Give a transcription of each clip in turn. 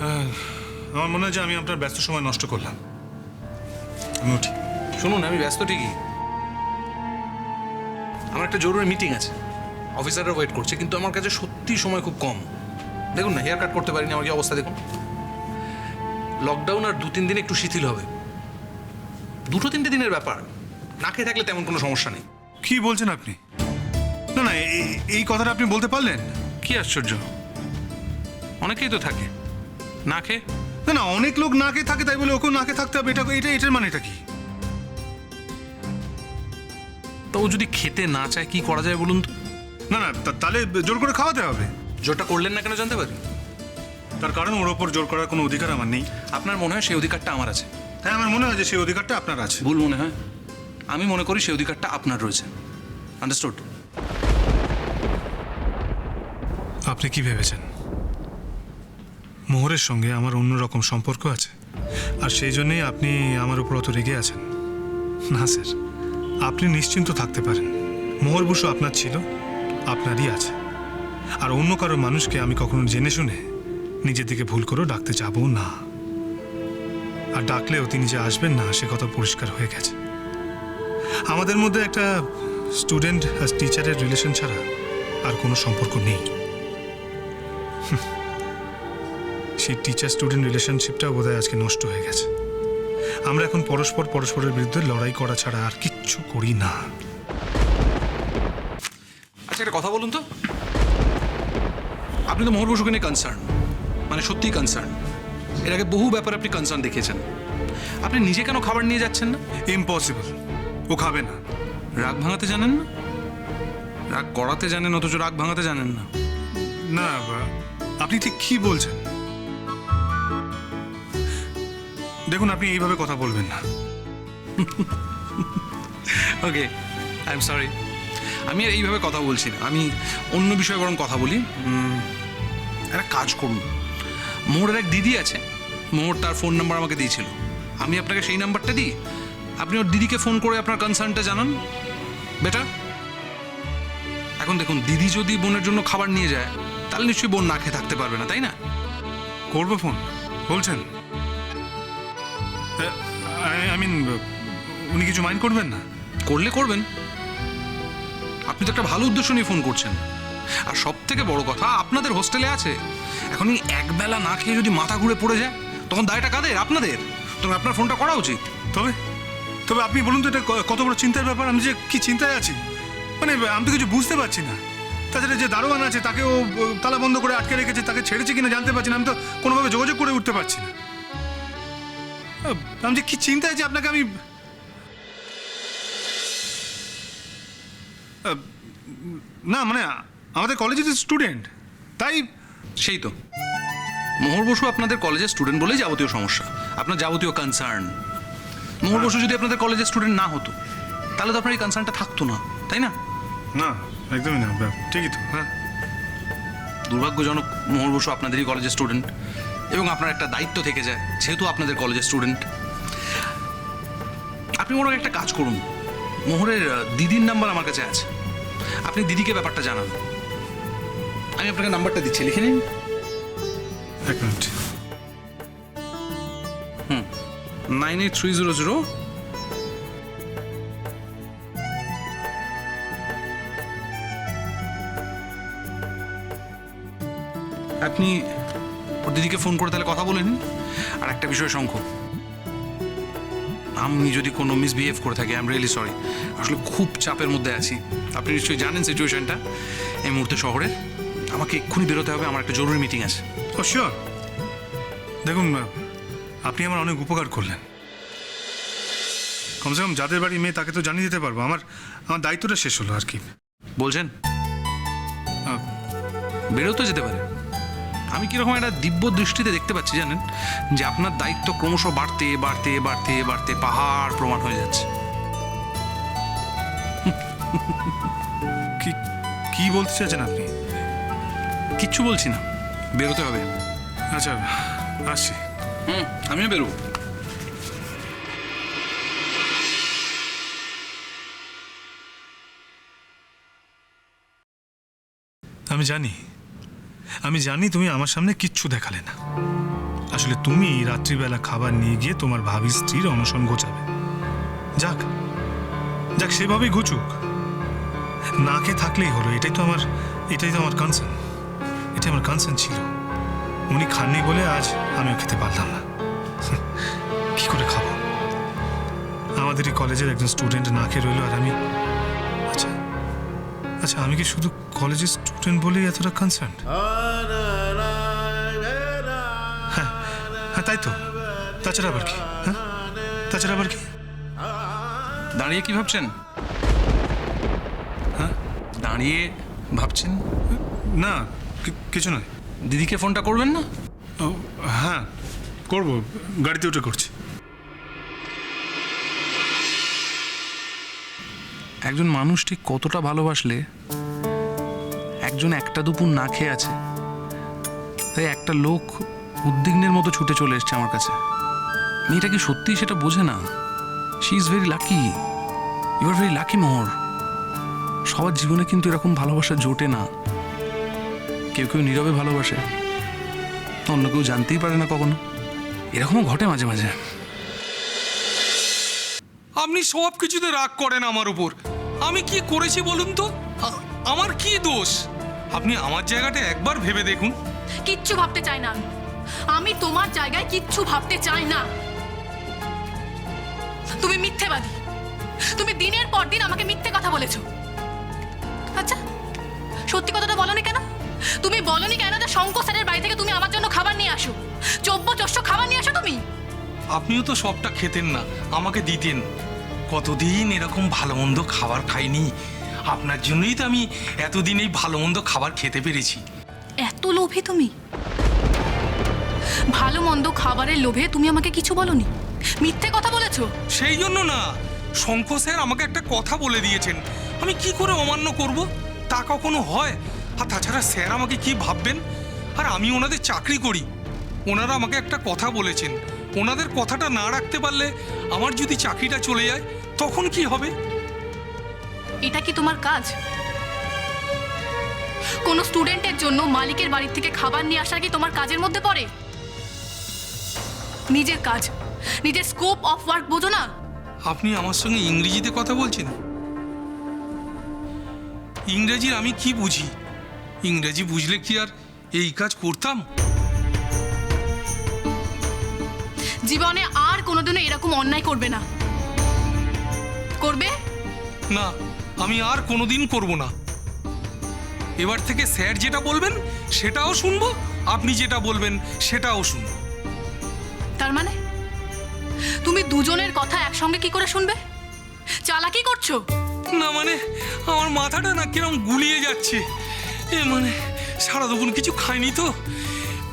আমার মনে হয় যে আমি আপনার ব্যস্ত সময় নষ্ট করলাম। আমি উঠি। শুনুন আমি ব্যস্ত ঠিকই। আমার একটা জরুরি মিটিং আছে। অফিসাররা ওয়েট করছে কিন্তু আমার কাছে সত্যি সময় খুব কম। দেখুন না হেয়ার কাট করতে পারিনি আমার কি অবস্থা দেখুন। লকডাউন আর দু তিন দিন একটু শিথিল হবে। দুটো তিনটে দিনের ব্যাপার। না খেয়ে থাকলে তেমন কোনো সমস্যা নেই। কি বলছেন আপনি? না না এই- এই কথাটা আপনি বলতে পারলেন? কি আশ্চর্য। অনেকেই তো থাকে। না খেয়ে? না না অনেক লোক না খেয়ে থাকে তাই বলে ওকেও না খেয়ে থাকতে হবে। এটা এটা এটার মানে এটা কি? তো ও যদি খেতে না চায় কি করা যায় বলুন তো? না না তা- তাহলে জোর করে খাওয়াতে হবে। জোরটা করলেন না কেন জানতে পারি? তার কারণ ওর ওপর জোর করার কোনো অধিকার আমার নেই। আপনার মনে হয় সেই অধিকারটা আমার আছে? হ্যাঁ আমার মনে হয় যে সেই অধিকারটা আপনার আছে। ভুল মনে হয়। আমি মনে করি সেই অধিকারটা আপনার রয়েছে। আন্ডারস্টুড? আপনি কি ভেবেছেন? মোহরের সঙ্গে আমার অন্যরকম সম্পর্ক আছে। আর সেই জন্যেই আপনি আমার উপর অত রেগে আছেন। না, স্যার। আপনি নিশ্চিন্ত থাকতে পারেন। মোহর বসু আপনার ছিল, আপনারই আছে। আর অন্য কারও মানুষকে আমি কখনো জেনে শুনে নিজের দিকে ভুল করেও ডাকতে যাব না। আর ডাকলেও তিনি যে আসবেন না, সে কথা পরিষ্কার হয়ে গেছে। আমাদের মধ্যে একটা স্টুডেন্ট আর টিচারের রিলেশন ছাড়া আর কোনো সম্পর্ক নেই। সেই টিচার স্টুডেন্ট রিলেশনশিপটাও বোধহয় আজকে নষ্ট হয়ে গেছে। আমরা এখন পরস্পর পরস্পরের বিরুদ্ধে লড়াই করা ছাড়া আর কিচ্ছু করি না। আচ্ছা একটা কথা বলুন তো। আপনি তো মোহর বসুকে নিয়ে কনসার্ন মানে সত্যিই কনসার্ন এর আগে বহু ব্যাপারে আপনি কনসার্ন দেখিয়েছেন। আপনি নিজে কেন খাবার নিয়ে যাচ্ছেন না? ইম্পসিবল ও খাবে না। রাগ ভাঙাতে জানেন না? রাগ করাতে জানেন অথচ রাগ ভাঙাতে জানেন না। না আপনি ঠিক কি বলছেন? দেখুন আপনি এইভাবে কথা বলবেন না। ওকে আই এম সরি আমি আর এইভাবে কথা বলছি না। আমি অন্য বিষয়ে বরং কথা বলি। একটা কাজ করুন। মোহরের এক দিদি আছে। মোহর তার ফোন নাম্বার আমাকে দিয়েছিল। আমি আপনাকে সেই নাম্বারটা দিই। আপনি ওর দিদিকে ফোন করে আপনার কনসার্নটা জানান। বেটা এখন দেখুন দিদি যদি বোনের জন্য খাবার নিয়ে যায় তাহলে নিশ্চয়ই বোন না খেয়ে থাকতে পারবে না তাই না? করব ফোন বলছেন? আই মিন, উনি কিছু মাইন্ড করবেন না? করলে করবেন। আপনি তো একটা ভালো উদ্দেশ্য নিয়ে ফোন করছেন। আর সব থেকে বড় কথা, আপনাদের হোস্টেলে আছে। এখন একবেলা না খেয়ে যদি মাথা ঘুরে পড়ে যায়, তখন দায়টা কাদের? আপনাদের। তখন আপনার ফোনটা করা উচিত। তবে তবে আপনি বলুন তো, এটা কত বড় চিন্তার ব্যাপার? আমি যে কি চিন্তায় আছি? মানে আমি তো কিছু বুঝতে পারছি না। তাছাড়া যে দারোয়ান আছে তাকে ও ও, তালা বন্ধ করে আটকে রেখেছে, তাকে ছেড়েছে কিনা জানতে পারছি না। আমি তো কোনোভাবে যোগাযোগ করে উঠতে পারছি না। আমি যে কি চিন্তায় আছি আপনাকে আমি না মানে আমাদের কলেজের স্টুডেন্ট তাই সেই তো। মোহর বসু আপনাদের কলেজের স্টুডেন্ট বলেই যাবতীয় সমস্যা আপনার যাবতীয় কনসার্ন মোহর বসু যদি আপনাদের কলেজের স্টুডেন্ট না হতো তাহলে তো আপনার এই কনসার্নটা থাকতো না তাই না? না একদমই না ঠিকই তো হ্যাঁ। দুর্ভাগ্যজনক মোহর বসু আপনাদেরই কলেজের স্টুডেন্ট এবং আপনার একটা দায়িত্ব থেকে যায় যেহেতু আপনাদের কলেজের স্টুডেন্ট আপনি মোহর একটা কাজ করুন। মোহরের দিদির নাম্বার আমার কাছে আছে। আপনি দিদিকে ব্যাপারটা জানান। আমি আপনাকে নাম্বারটা দিচ্ছি লিখে নিন। এক মিনিট। হুম। Nine eight three zero zero আপনি ওর দিদিকে ফোন করে তাহলে কথা বলে নিন। আর একটা বিষয় শঙ্খ আমি যদি কোনো মিসবিহেভ করে থাকি আই এম রিয়েলি সরি আসলে খুব চাপের মধ্যে আছি। আপনি নিশ্চয়ই জানেন সিচুয়েশনটা এই মুহূর্তে শহরের আমাকে এক্ষুনি বেরোতে হবে আমার একটা জরুরি মিটিং আছে। ও শিওর দেখুন আপনি আমার অনেক উপকার করলেন। কমসে কম যাদের বাড়ি মেয়ে তাকে তো জানিয়ে দিতে পারব। আমার আমার দায়িত্বটা শেষ হলো আর কি। বলছেন? বেরোতে যেতে পারে। আমি কীরকম একটা দিব্য দৃষ্টিতে দেখতে পাচ্ছি জানেন যে আপনার দায়িত্ব ক্রমশ বাড়তে বাড়তে বাড়তে বাড়তে পাহাড় প্রমাণ হয়ে যাচ্ছে। কি কি বলতে চাইছেন আপনি? কিচ্ছু বলছি না। বেরোতে হবে। আচ্ছা আসছি। হুম আমিও বেরোবো। আমি জানি। আমি জানি তুমি আমার সামনে কিচ্ছু দেখালে না। আসলে তুমি রাত্রিবেলা খাবার নিয়ে গিয়ে তোমার ভাবি স্ত্রীর অনশন ঘোচাবে। যাক যাক, সেভাবেই ঘুচুক। না খেয়ে থাকলেই হলো, এটাই তো আমার, এটাই তো আমার কনসার্ন এটাই আমার কনসার্ন ছিল। উনি খাননি বলে আজ আমিও খেতে পারলাম না। কি করে খাব? আমাদের এই কলেজের একজন স্টুডেন্ট না খেয়ে রইল আর আমি আচ্ছা আমি কি শুধু কলেজের স্টুডেন্ট বলেই এতটা কনসার্ন হ্যাঁ হ্যাঁ তাই তো। তাছাড়া আবার কি? হ্যাঁ? তাছাড়া আবার কি? দাঁড়িয়ে কি ভাবছেন? হ্যাঁ? দাঁড়িয়ে ভাবছেন? না কি- কিছু নয়। দিদিকে ফোনটা করবেন না? ও, হ্যাঁ করব। গাড়িতে উঠে করছি। একজন মানুষ ঠিক কতটা ভালোবাসলে একজন একটা দুপুর না খেয়ে আছে, তাই একটা লোক উদ্বিগ্নের মতো ছুটে চলে এসছে আমার কাছে। মেয়েটা কি সত্যিই সেটা বোঝে না? She is very lucky you are very lucky Mohor সবার জীবনে কিন্তু এরকম ভালোবাসা জোটে না। কেউ কেউ নীরবে ভালোবাসে, অন্য কেউ জানতেই পারে না কখনো। এরকমও ঘটে মাঝে মাঝে। আপনি সব কিছুতে রাগ করেন আমার উপর। আমি কি করেছি বলুন তো? আমার কি দোষ? আপনি আমার জায়গাটা একবার ভেবে দেখুন। কিচ্ছু ভাবতে চাই না। আমি আমি তোমার জায়গায় কিচ্ছু ভাবতে চাই না। তুমি মিথ্যেবাদী। তুমি দিনের পর দিন আমাকে মিথ্যে কথা বলেছ। আচ্ছা সত্যি কথাটা বলনি কেন? তুমি বলনি কেন যে শঙ্কর স্যারের বাড়ি থেকে তুমি আমার জন্য খাবার নিয়ে আসো? চব্য চস্য খাবার নিয়ে আসো তুমি? আপনিও তো সবটা খেতেন না আমাকে দিতেন। কতদিন এরকম ভালো মন্দ খাবার খাইনি? আপনার জন্যই তো আমি এতদিন এই ভালো মন্দ খাবার খেতে পেরেছি। এত লোভে তুমি? ভালো মন্দ খাবারের লোভে তুমি আমাকে কিছু বলনি? মিথ্যে কথা বলেছ? সেই জন্য না শঙ্কর স্যার আমাকে একটা কথা বলে দিয়েছেন। আমি কি করে অমান্য করব? তা কখনো হয়? আর তাছাড়া স্যার আমাকে কি ভাববেন? আর আমি ওনাদের চাকরি করি। ওনারা আমাকে একটা কথা বলেছেন। ওনাদের কথাটা না রাখতে পারলে আমার যদি চাকরিটা চলে যায় তখন কি হবে? এটা কি তোমার কাজ? কোন স্টুডেন্টের জন্য মালিকের বাড়ি থেকে খাবার নিয়ে আসা কি তোমার কাজের মধ্যে পড়ে? নিজের কাজ নিজের স্কোপ অফ ওয়ার্ক বোঝো না? আপনি আমার সঙ্গে ইংরেজিতে কথা বলছেন? ইংরেজির আমি কি বুঝি? ইংরেজি বুঝলে কি আর এই কাজ করতাম? জীবনে আর কোনোদিনও এরকম অন্যায় করবে না। করবে? না আমি আর কোনোদিন করব না। এবার থেকে স্যার যেটা বলবেন সেটাও শুনব আপনি যেটা বলবেন সেটাও শুনব। তার মানে? তুমি দুজনের কথা একসঙ্গে কি করে শুনবে? চালাকি করছ? না মানে আমার মাথাটা না কিরম গুলিয়ে যাচ্ছে। এ মানে সারা দুপুর কিছু খাইনি তো।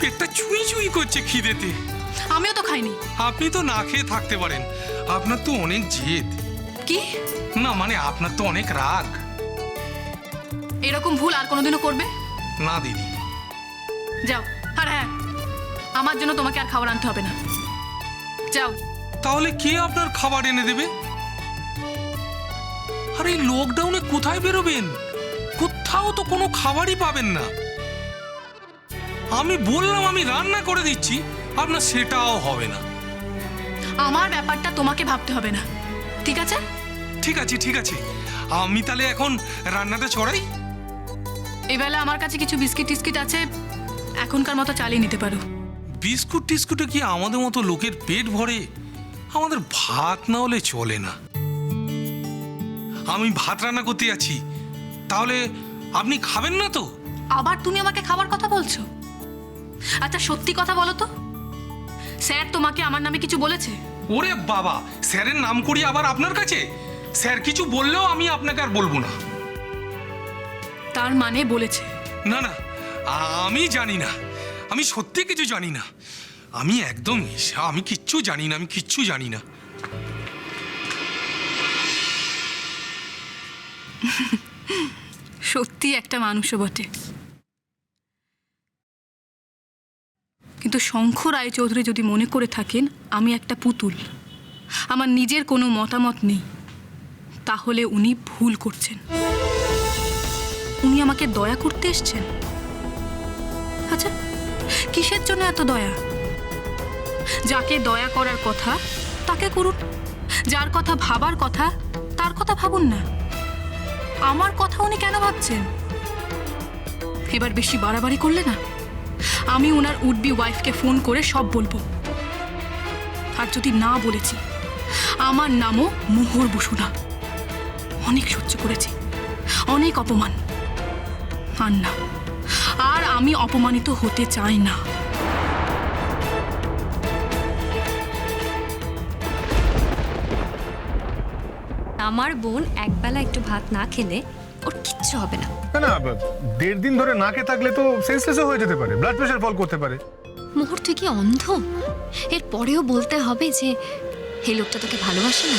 পেটটা চুই চুই করছে খিদেতে। আমিও তো খাইনি। আপনি তো না খেয়ে থাকতে পারেন। আপনার তো অনেক জেদ। কি? না মানে আপনার তো অনেক রাগ। এরকম ভুল আর কোনোদিনও করবে? না দিদি। যাও আর হ্যাঁ আমার জন্য তোমাকে আর খাবার আনতে হবে না। যাও। তাহলে কে আপনার খাবার এনে দেবে? আর এই লকডাউনে কোথায় বেরোবেন? কোথাও তো কোনো খাবারই পাবেন না। আমি বললাম আমি রান্না করে দিচ্ছি আপনার সেটাও হবে না। আমার ব্যাপারটা তোমাকে ভাবতে হবে না। ঠিক আছে? ঠিক আছে ঠিক আছে। আমি তাহলে এখন রান্নাটা চড়াই। এবেলা আমার কাছে কিছু বিস্কিট টিস্কিট আছে এখনকার মতো চালিয়ে নিতে পারো। বিস্কুট টিস্কুটে কি আমাদের মতো লোকের পেট ভরে? আমাদের ভাত না হলে চলে না। আমি ভাত রান্না করতে যাচ্ছি। তাহলে আপনি খাবেন না তো? আবার তুমি আমাকে খাবার কথা বলছো? আচ্ছা সত্যি কথা বলো তো। স্যার তোমাকে আমার নামে কিছু বলেছে? ওরে বাবা স্যারের নাম করি আবার আপনার কাছে? স্যার কিছু বললেও আমি আপনাকে আর বলব না। তার মানে বলেছে। না না আমি জানি না। আমি সত্যি কিছু জানি না। আমি একদম আমি কিচ্ছু জানি না আমি কিচ্ছু জানি না। সত্যি একটা মানুষও বটে। কিন্তু শঙ্খ রায়চৌধুরী যদি মনে করে থাকেন আমি একটা পুতুল। আমার নিজের কোনো মতামত নেই। তাহলে উনি ভুল করছেন। উনি আমাকে দয়া করতে এসছেন। আচ্ছা কিসের জন্য এত দয়া? যাকে দয়া করার কথা, তাকে করুন। যার কথা ভাবার কথা, তার কথা ভাবুন না। আমার কথা উনি কেন ভাবছেন? এবার বেশি বাড়াবাড়ি করলে না? আমি ওনার উডবি ওয়াইফকে ফোন করে সব বলব। আর যদি না বলেছি, আমার নামও মোহর বসু না অনেক সহ্য করেছি। অনেক অপমান। আর না আর আমি অপমানিত হতে চাই না। আমার বোন একবেলা একটু ভাত না খেলে ওর কিচ্ছু হবে না। না না দেড় দিন ধরে না খেয়ে থাকলে তো সেন্সলেসও হয়ে যেতে পারে ব্লাড প্রেশার ফল করতে পারে। মোহর তুই কি অন্ধ? এর পরেও বলতে হবে যে এই লোকটা তোকে ভালোবাসে না?